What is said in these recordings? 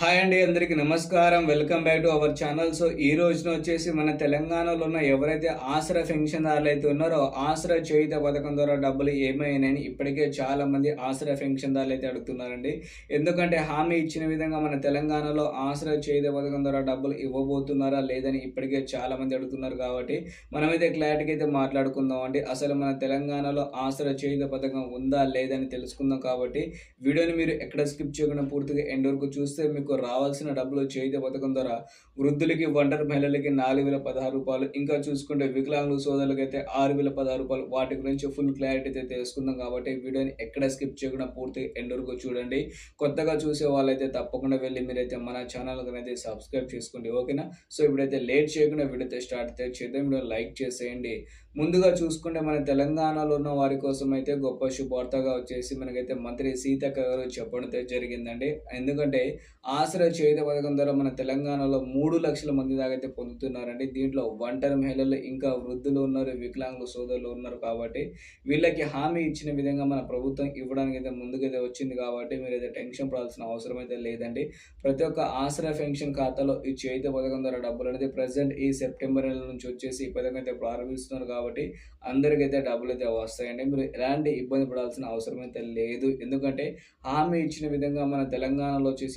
Hi అండి అందరికి నమస్కారం. Welcome back to our channel. So ఈ రోజున వచ్చేసి మన తెలంగాణలో ఉన్న ఎవరైతే ఆసరా పెన్షన్దారులు అయితే ఉన్నారో ఆసరా చేయుత పథకం ద్వారా డబ్బులు ఏమైనాయని ఇప్పటికే చాలా మంది ఆసరా పెన్షన్దారులు అయితే అడుగుతున్నారండి. ఎందుకంటే హామీ ఇచ్చిన విధంగా మన తెలంగాణలో ఆసరా చేయుత పథకం ద్వారా డబ్బులు ఇవ్వబోతున్నారా లేదని ఇప్పటికే చాలా మంది అడుగుతున్నారు కాబట్టి మనమైతే క్లారిటీగా అయితే మాట్లాడుకుందాం అండి అసలు మన తెలంగాణలో ఆసరా చేయుత పథకం ఉందా లేదని తెలుసుకుందాం కాబట్టి వీడియోని మీరు ఎక్కడ స్కిప్ చేయకుండా పూర్తిగా ఎండ్ వరకు చూస్తే మీకు రావాల్సిన డబ్బులు చేయుత పథకం ద్వారా వృద్ధులకి ఒంటరి మహిళలకి నాలుగు వేల పదహారు రూపాయలు ఇంకా చూసుకుంటే వికలాంగుల సోదరులకి అయితే ఆరు వేల పదహారు రూపాయలు వాటి గురించి ఫుల్ క్లారిటీ అయితే తెలుసుకుందాం కాబట్టి వీడియోని ఎక్కడ స్కిప్ చేయకుండా పూర్తిగా ఎండ్ వరకు చూడండి. కొత్తగా చూసే వాళ్ళైతే తప్పకుండా వెళ్ళి మీరైతే మన ఛానల్ అయితే సబ్స్క్రైబ్ చేసుకోండి ఓకేనా? సో ఇప్పుడైతే లేట్ చేయకుండా వీడియో స్టార్ట్ అయితే చేద్దాం. వీడియో లైక్ చేసేయండి. ముందుగా చూసుకుంటే మన తెలంగాణలో ఉన్న వారి కోసం అయితే గొప్ప శుభార్తగా వచ్చేసి మనకైతే మంత్రి సీతక్క గారు చెప్పడం అయితే జరిగిందండి. ఎందుకంటే ఆశ్రయ చేయుత పథకం ద్వారా మన తెలంగాణలో మూడు లక్షల మంది దాకా అయితే పొందుతున్నారండి. దీంట్లో ఒంటరి మహిళలు ఇంకా వృద్ధులు ఉన్నారు వికలాంగులు సోదరులు ఉన్నారు కాబట్టి వీళ్ళకి హామీ ఇచ్చిన విధంగా మన ప్రభుత్వం ఇవ్వడానికి అయితే ముందుకైతే వచ్చింది కాబట్టి మీరు అయితే టెన్షన్ పడాల్సిన అవసరం అయితే లేదండి. ప్రతి ఒక్క ఆశ్రయ పెన్షన్ ఖాతాలో ఈ చేయుత పథకం ద్వారా డబ్బులు అనేది ప్రజెంట్ ఈ సెప్టెంబర్ నెల నుంచి వచ్చేసి ఈ పథకం అయితే ప్రారంభిస్తున్నారు కాబట్టి అందరికైతే డబ్బులు అయితే వస్తాయండి. మీరు ఎలాంటి ఇబ్బంది పడాల్సిన అవసరం అయితే లేదు. ఎందుకంటే హామీ ఇచ్చిన విధంగా మన తెలంగాణలో వచ్చేసి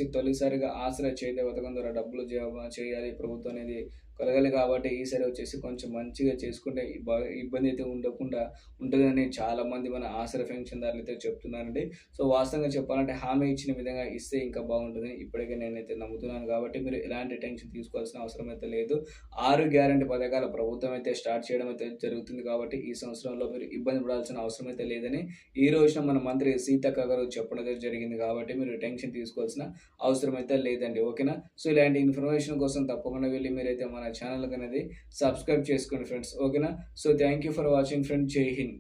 తొలిసారిగా ఆశ్రయ చేయుత పథకం ద్వారా డబ్బులు చేయాలి. ప్రభుత్వం అనేది కలగాలి కాబట్టి ఈసారి వచ్చేసి కొంచెం మంచిగా చేసుకుంటే ఇబ్బంది అయితే ఉండకుండా ఉంటుందని చాలామంది మన ఆసర పెన్షన్దారులు అయితే చెప్తున్నారండి. సో వాస్తవంగా చెప్పాలంటే హామీ ఇచ్చిన విధంగా ఇస్తే ఇంకా బాగుంటుంది ఇప్పటికే నేనైతే నమ్ముతున్నాను కాబట్టి మీరు ఎలాంటి టెన్షన్ తీసుకోవాల్సిన అవసరం అయితే లేదు. ఆరు గ్యారంటీ పథకాల ప్రభుత్వం అయితే స్టార్ట్ చేయడం అయితే జరుగుతుంది కాబట్టి ఈ సంవత్సరంలో మీరు ఇబ్బంది పడాల్సిన అవసరం అయితే లేదని ఈ రోజున మన మంత్రి సీతక్క గారు చెప్పడం జరిగింది కాబట్టి మీరు టెన్షన్ తీసుకోవాల్సిన అవసరం అయితే లేదండి ఓకేనా? సో ఇలాంటి ఇన్ఫర్మేషన్ కోసం తప్పకుండా వెళ్ళి మీరైతే మన ఛానల్ అనేది సబ్స్క్రైబ్ చేసుకోండి ఫ్రెండ్స్ ఓకేనా? So thank you for watching friend జై హింద్.